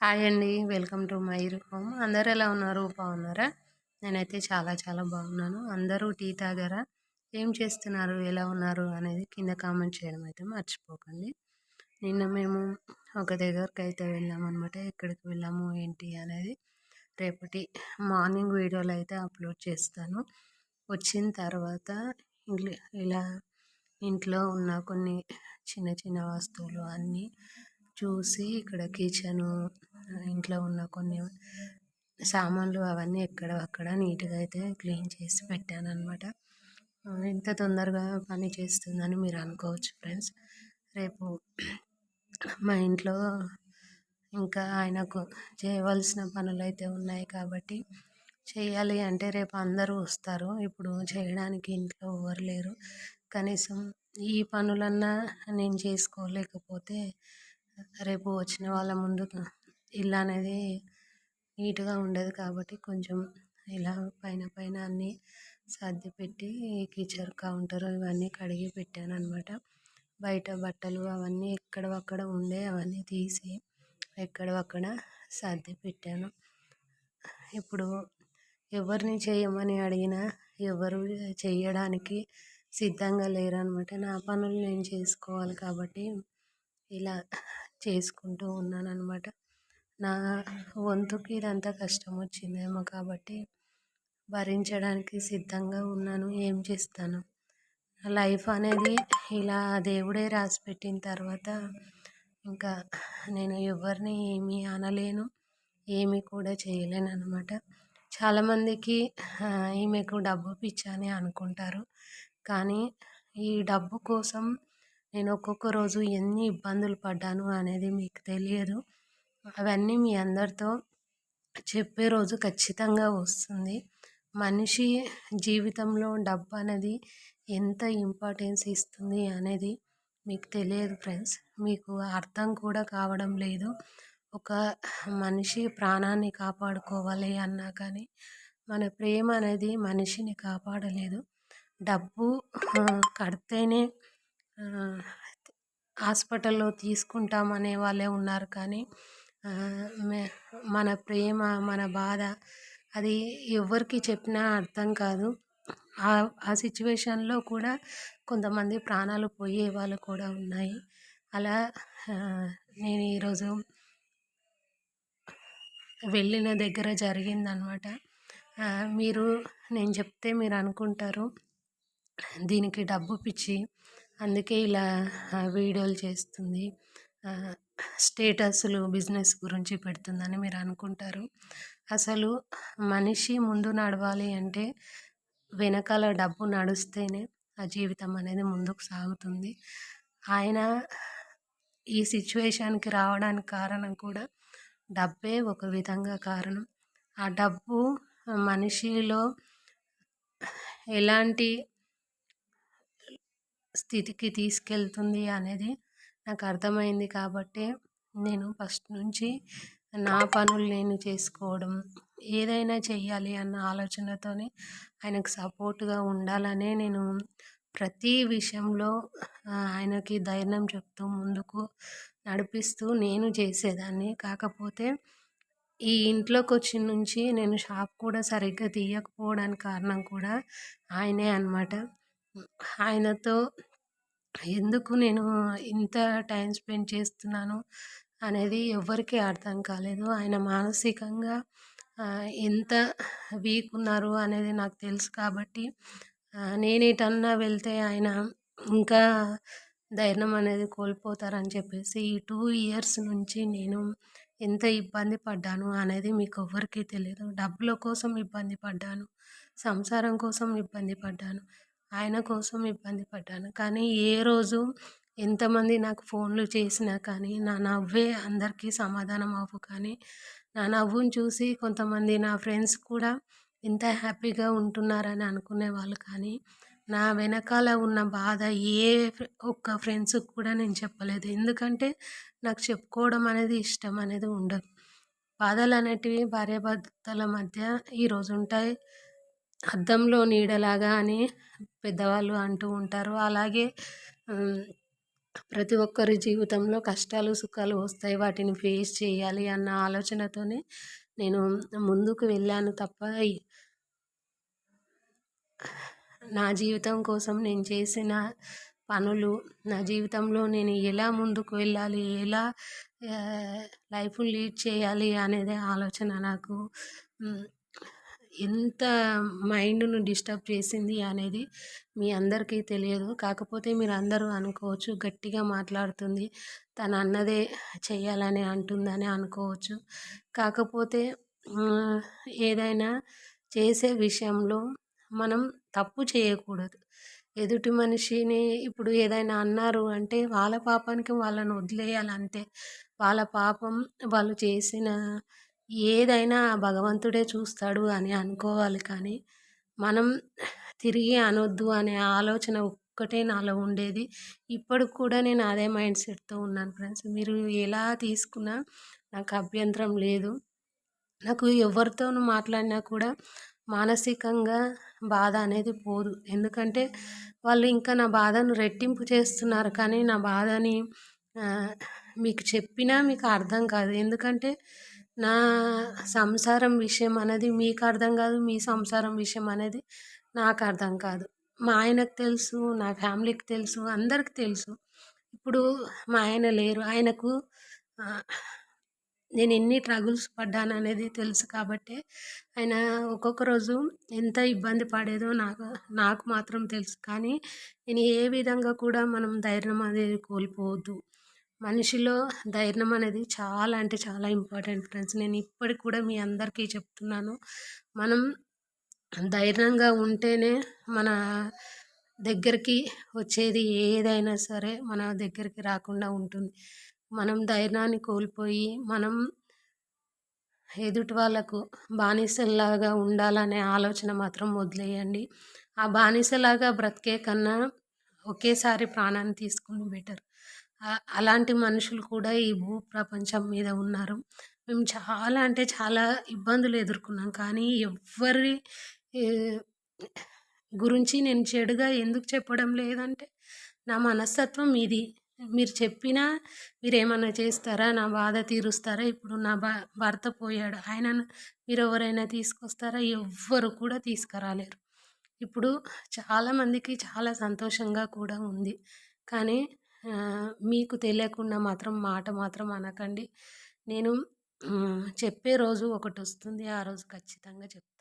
Hi అండి. Welcome to my home. అందరు ఎలా ఉన్నారు? బాగున్నారా? నేనైతే చాలా చాలా బాగున్నాను. అందరూ టీ తాగారా? ఏం చేస్తున్నారు? ఎలా ఉన్నారు? అనేది కింద కామెంట్ చేయడం అయితే మర్చిపోకండి. నిన్న మేము ఒక దగ్గరికి అయితే వెళ్ళామన్నమాట ఎక్కడికి వెళ్ళాము? ఏంటి? అనేది రేపటి మార్నింగ్ వీడియోలు అయితే అప్లోడ్ చేస్తాను. వచ్చిన తర్వాత ఇలా ఇంట్లో ఉన్న కొన్ని చిన్న చిన్న వస్తువులు అన్నీ చూసి ఇక్కడ కిచెను ఇంట్లో ఉన్న కొన్ని సామాన్లు అవన్నీ ఎక్కడ అక్కడ నీట్గా అయితే క్లీన్ చేసి పెట్టాను అనమాట ఇంత తొందరగా పని చేస్తుందని మీరు అనుకోవచ్చు ఫ్రెండ్స్. రేపు మా ఇంట్లో ఇంకా ఆయనకు చేయవలసిన పనులు అయితే ఉన్నాయి కాబట్టి చేయాలి అంటే రేపు అందరూ వస్తారు. ఇప్పుడు చేయడానికి ఇంట్లో ఎవరు లేరు. కనీసం ఈ పనులన్నా నేను చేసుకోలేకపోతే రేపు వచ్చిన వాళ్ళ ముందు ఇల్లు అనేది నీట్గా ఉండదు కాబట్టి కొంచెం ఇలా పైన పైన అన్నీ సర్ది పెట్టి కిచెన్ కౌంటర్ ఇవన్నీ కడిగి పెట్టాను అనమాట బయట బట్టలు అవన్నీ ఎక్కడవక్కడ ఉండే అవన్నీ తీసి ఎక్కడవక్కడ సర్ది పెట్టాను. ఇప్పుడు ఎవరిని చేయమని అడిగినా ఎవరు చేయడానికి సిద్ధంగా లేరనమాట నా పనులు నేను చేసుకోవాలి కాబట్టి ఇలా చేసుకుంటూ ఉన్నాను అనమాట నా వంతుకి ఇదంతా కష్టం వచ్చిందేమో కాబట్టి భరించడానికి సిద్ధంగా ఉన్నాను. ఏం చేస్తాను? లైఫ్ అనేది ఇలా దేవుడే రాసి పెట్టిన తర్వాత ఇంకా నేను ఎవరిని ఏమీ అనలేను ఏమీ కూడా చేయలేను అనమాట చాలామందికి ఈమెకు డబ్బు పిచ్చని అనుకుంటారు. కానీ ఈ డబ్బు కోసం నేను ఒక్కొక్క రోజు ఎన్ని ఇబ్బందులు పడ్డాను అనేది మీకు తెలియదు. అవన్నీ మీ అందరితో చెప్పే రోజు ఖచ్చితంగా వస్తుంది. మనిషి జీవితంలో డబ్బు అనేది ఎంత ఇంపార్టెన్స్ ఇస్తుంది అనేది మీకు తెలియదు ఫ్రెండ్స్ మీకు అర్థం కూడా కావడం లేదు. ఒక మనిషి ప్రాణాన్ని కాపాడుకోవాలి అన్నా కానీ మన ప్రేమ అనేది మనిషిని కాపాడలేదు. డబ్బు కడితేనే హాస్పిటల్లో తీసుకుంటాం అనే వాళ్ళే ఉన్నారు కానీ మన ప్రేమ మన బాధ అది ఎవరికి చెప్పినా అర్థం కాదు. ఆ సిచ్యువేషన్లో కూడా కొంతమంది ప్రాణాలు పోయే వాళ్ళు కూడా ఉన్నాయి. అలా నేను ఈరోజు వెళ్ళిన దగ్గర జరిగిందనమాట మీరు నేను చెప్తే మీరు అనుకుంటారు. దీనికి డబ్బు పిచ్చి అందుకే ఇలా వీడియోలు చేస్తుంది. స్టేటస్లు బిజినెస్ గురించి పెడుతుందని మీరు అనుకుంటారు. అసలు మనిషి ముందు నడవాలి అంటే వెనకాల డబ్బు నడుస్తేనే ఆ జీవితం అనేది ముందుకు సాగుతుంది. ఆయన ఈ సిచ్యువేషన్కి రావడానికి కారణం కూడా డబ్బే ఒక విధంగా కారణం. ఆ డబ్బు మనిషిలో ఎలాంటి స్థితికి తీసుకెళ్తుంది అనేది నాకు అర్థమైంది కాబట్టి నేను ఫస్ట్ నుంచి నా పనులు నేను చేసుకోవడం ఏదైనా చెయ్యాలి అన్న ఆలోచనతోనే ఆయనకు సపోర్ట్గా ఉండాలనే నేను ప్రతి విషయంలో ఆయనకి ధైర్యం చెప్తూ ముందుకు నడిపిస్తూ నేను చేసేదాన్ని. కాకపోతే ఈ ఇంట్లోకి వచ్చిన నుంచి నేను షాప్ కూడా సరిగ్గా తీయకపోవడానికి కారణం కూడా ఆయనే అనమాట ఆయనతో ఎందుకు నేను ఇంత టైం స్పెండ్ చేస్తున్నాను అనేది ఎవ్వరికీ అర్థం కాలేదు. ఆయన మానసికంగా ఎంత వీక్ ఉన్నారు అనేది నాకు తెలుసు కాబట్టి నేను ఎటన్నా వెళ్తే ఆయన ఇంకా ధైర్యం అనేది కోల్పోతారని చెప్పేసి ఈ టూ ఇయర్స్ నుంచి నేను ఎంత ఇబ్బంది పడ్డాను అనేది మీకు ఎవ్వరికీ తెలియదు డబ్బుల కోసం ఇబ్బంది పడ్డాను సంసారం కోసం ఇబ్బంది పడ్డాను. ఆయన కోసం ఇబ్బంది పడ్డాను. కానీ ఏ రోజు ఎంతమంది నాకు ఫోన్లు చేసినా కానీ నా నవ్వే అందరికీ సమాధానం అవ్వు కానీ నా నవ్వును చూసి కొంతమంది నా ఫ్రెండ్స్ కూడా ఇంత హ్యాపీగా ఉంటున్నారని అనుకునే వాళ్ళు కానీ నా వెనకాల ఉన్న బాధ ఏ ఒక్క ఫ్రెండ్స్కి కూడా నేను చెప్పలేదు. ఎందుకంటే నాకు చెప్పుకోవడం అనేది ఇష్టం అనేది ఉండదు. బాధలు అనేటివి భార్యాభర్తల మధ్య ఈరోజు ఉంటాయి. అద్దంలో నీడలాగా అని పెద్దవాళ్ళు అంటూ ఉంటారు. అలాగే ప్రతి ఒక్కరి జీవితంలో కష్టాలు సుఖాలు వస్తాయి. వాటిని ఫేస్ చేయాలి అన్న ఆలోచనతోనే నేను ముందుకు వెళ్ళాను తప్ప నా జీవితం కోసం నేను చేసిన పనులు నా జీవితంలో నేను ఎలా ముందుకు వెళ్ళాలి ఎలా లైఫ్ లీడ్ చేయాలి అనేది ఆలోచన నాకు ఎంత మైండ్ను డిస్టర్బ్ చేసింది అనేది మీ అందరికీ తెలియదు. కాకపోతే మీరు అందరూ అనుకోవచ్చు గట్టిగా మాట్లాడుతుంది తను అన్నదే చేయాలని అంటుందని అనుకోవచ్చు. కాకపోతే ఏదైనా చేసే విషయంలో మనం తప్పు చేయకూడదు. ఎదుటి మనిషిని ఇప్పుడు ఏదైనా అన్నారు అంటే వాళ్ళ పాపానికి వాళ్ళని వదిలేయాలంతే వాళ్ళ పాపం వాళ్ళు చేసిన ఏదైనా భగవంతుడే చూస్తాడు అని అనుకోవాలి కానీ మనం తిరిగి అనొద్దు అనే ఆలోచన ఒక్కటే నాలో ఉండేది. ఇప్పటికి కూడా నేను అదే మైండ్ సెట్తో ఉన్నాను ఫ్రెండ్స్. మీరు ఎలా తీసుకున్నా నాకు అభ్యంతరం లేదు. నాకు ఎవరితోనూ మాట్లాడినా కూడా మానసికంగా బాధ అనేది పోదు. ఎందుకంటే వాళ్ళు ఇంకా నా బాధను రెట్టింపు చేస్తున్నారు కానీ నా బాధని మీకు చెప్పినా మీకు అర్థం కాదు. ఎందుకంటే నా సంసారం విషయం అనేది మీకు అర్థం కాదు మీ సంసారం విషయం అనేది నాకు అర్థం కాదు. మా ఆయనకు తెలుసు నా ఫ్యామిలీకి తెలుసు అందరికి తెలుసు. ఇప్పుడు మా ఆయన లేరు. ఆయనకు నేను ఎన్ని ట్రగుల్స్ పడ్డాను అనేది తెలుసు కాబట్టి ఆయన ఒక్కొక్క రోజు ఎంత ఇబ్బంది పడేదో నాకు నాకు మాత్రం తెలుసు. కానీ నేను ఏ విధంగా కూడా మనం ధైర్యం అనేది కోల్పోవద్దు. మనిషిలో ధైర్యం అనేది చాలా అంటే చాలా ఇంపార్టెంట్ ఫ్రెండ్స్. నేను ఇప్పటికి కూడా మీ అందరికీ చెప్తున్నాను. మనం ధైర్యంగా ఉంటేనే మన దగ్గరికి వచ్చేది ఏదైనా సరే మన దగ్గరికి రాకుండా ఉంటుంది. మనం ధైర్యాన్ని కోల్పోయి మనం ఎదుటి వాళ్ళకు బానిసలాగా ఉండాలనే ఆలోచన మాత్రం వదిలేయండి. ఆ బానిసలాగా బ్రతికే కన్నా ఒకేసారి ప్రాణాన్ని తీసుకుని బెటర్. అలాంటి మనుషులు కూడా ఈ భూ ప్రపంచం మీద ఉన్నారు. మేము చాలా అంటే చాలా ఇబ్బందులు ఎదుర్కొన్నాం. కానీ ఎవ్వరి గురించి నేను చెడుగా ఎందుకు చెప్పడం లేదంటే నా మనస్తత్వం ఇది మీరు చెప్పినా మీరు ఏమన్నా చేస్తారా? నా బాధ తీరుస్తారా? ఇప్పుడు నా భర్త పోయాడు. ఆయనను మీరు ఎవరైనా తీసుకొస్తారా? ఎవ్వరు కూడా తీసుకురాలేరు. ఇప్పుడు చాలామందికి చాలా సంతోషంగా కూడా ఉంది. కానీ మీకు తెలియకుండా మాత్రం మాట మాత్రం అనకండి. నేను చెప్పే రోజు ఒకటి వస్తుంది. ఆ రోజు ఖచ్చితంగా చెప్తాను